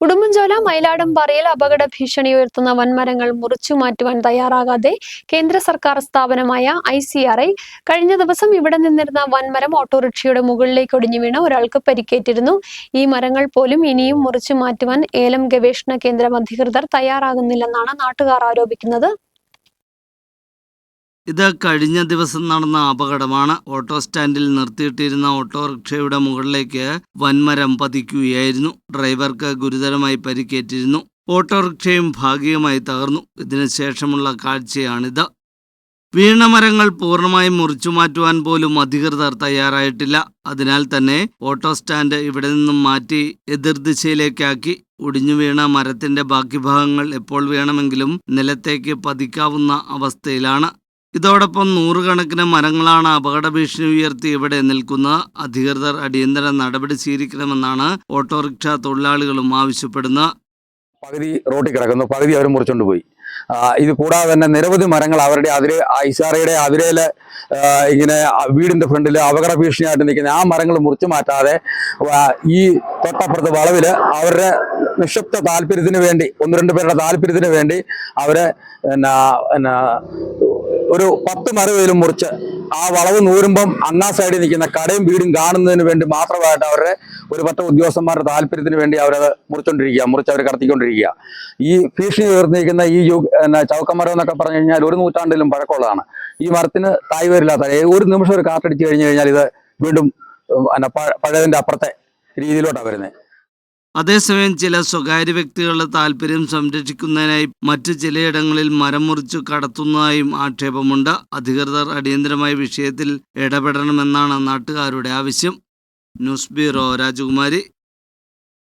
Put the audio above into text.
ഉടുമ്പൻചോല മയിലാടുംപാറയിൽ അപകട ഭീഷണി ഉയർത്തുന്ന വൻമരങ്ങൾ മുറിച്ചു മാറ്റുവാൻ തയ്യാറാകാതെ കേന്ദ്ര സർക്കാർ സ്ഥാപനമായ ഐ സി ആർ ഐ കഴിഞ്ഞ ദിവസം ഇവിടെ നിന്നിരുന്ന വൻമരം ഓട്ടോറിക്ഷയുടെ മുകളിലേക്ക് ഒടിഞ്ഞു വീണ് ഒരാൾക്ക് പരിക്കേറ്റിരുന്നു. ഈ മരങ്ങൾ പോലും ഇനിയും മുറിച്ചു മാറ്റുവാൻ ഏലം ഗവേഷണ കേന്ദ്രം അധികൃതർ തയ്യാറാകുന്നില്ലെന്നാണ് നാട്ടുകാർ ആരോപിക്കുന്നത്. ഇത് കഴിഞ്ഞ ദിവസം നടന്ന അപകടമാണ് ഓട്ടോ സ്റ്റാൻഡിൽ നിർത്തിയിട്ടിരുന്ന ഓട്ടോറിക്ഷയുടെ മുകളിലേക്ക് വൻമരം പതിക്കുകയായിരുന്നു. ഡ്രൈവർക്ക് ഗുരുതരമായി പരിക്കേറ്റിരുന്നു. ഓട്ടോറിക്ഷയും ഭാഗികമായി തകർന്നു. ഇതിനുശേഷമുള്ള കാഴ്ചയാണിത്. വീണ മരങ്ങൾ പൂർണമായും മുറിച്ചു മാറ്റുവാൻ പോലും അധികൃതർ തയ്യാറായിട്ടില്ല. അതിനാൽ തന്നെ ഓട്ടോ സ്റ്റാൻഡ് ഇവിടെ നിന്നും മാറ്റി എതിർദിശയിലേക്കാക്കി ഒടിഞ്ഞു വീണ മരത്തിന്റെ ബാക്കി ഭാഗങ്ങൾ എപ്പോൾ വേണമെങ്കിലും നിലത്തേക്ക് പതിക്കാവുന്ന അവസ്ഥയിലാണ്. ഇതോടൊപ്പം നൂറുകണക്കിന് മരങ്ങളാണ് അപകട ഭീഷണി ഉയർത്തി ഇവിടെ നിൽക്കുന്നത് അധികൃതർ അടിയന്തര നടപടി സ്വീകരിക്കണമെന്നാണ് ഓട്ടോറിക്ഷ തൊഴിലാളികളും ആവശ്യപ്പെടുന്നത്. പകുതി റോട്ടിൽ കിടക്കുന്നു. പകുതി അവർ മുറിച്ചുകൊണ്ട് പോയി. ഇത് കൂടാതെ തന്നെ നിരവധി മരങ്ങൾ അവരുടെ അതിര് ഐസാറയുടെ അതിരയിലെ ഇങ്ങനെ വീടിന്റെ ഫ്രണ്ടിൽ അപകട ഭീഷണിയായിട്ട് നിൽക്കുന്ന ആ മരങ്ങൾ മുറിച്ചു മാറ്റാതെ ഈ തൊട്ടപ്പുറത്ത് വളവിൽ അവരുടെ നിക്ഷിപ്ത താല്പര്യത്തിന് വേണ്ടി ഒന്ന് രണ്ട് പേരുടെ താല്പര്യത്തിന് വേണ്ടി അവരെ എന്നാ ഒരു പത്ത് മരവേലും മുറിച്ച് ആ വളവ് നൂരുമ്പം അങ്ങാ സൈഡിൽ നിൽക്കുന്ന കടയും വീടും കാണുന്നതിന് വേണ്ടി മാത്രമായിട്ട് അവരുടെ ഒരു പത്ത് ഉദ്യോഗസ്ഥന്മാരുടെ താല്പര്യത്തിന് വേണ്ടി അവരത് മുറിച്ചോണ്ടിരിക്കുക മുറിച്ച് അവർ കടത്തിക്കൊണ്ടിരിക്കുക. ഈ ഭീഷണി ഉയർന്നിരിക്കുന്ന ഈ യു ചൗക്കമരം എന്നൊക്കെ പറഞ്ഞു കഴിഞ്ഞാൽ ഒരു നൂറ്റാണ്ടിലും പഴക്കമുള്ളതാണ്. ഈ മരത്തിന് തായ് വരില്ലാത്ത ഒരു നിമിഷം ഒരു കാറ്റടിച്ച് കഴിഞ്ഞു കഴിഞ്ഞാൽ ഇത് വീണ്ടും പഴയതിന്റെ അപ്പുറത്തെ രീതിയിലോട്ടാണ് വരുന്നത്. അതേസമയം ചില സ്വകാര്യ വ്യക്തികളുടെ താല്പര്യം സംരക്ഷിക്കുന്നതിനായി മറ്റ് ചിലയിടങ്ങളിൽ മരം മുറിച്ചു കടത്തുന്നതായും ആക്ഷേപമുണ്ട്. അധികൃതർ അടിയന്തരമായി വിഷയത്തിൽ ഇടപെടണമെന്നാണ് നാട്ടുകാരുടെ ആവശ്യം. ന്യൂസ് ബ്യൂറോ രാജകുമാരി.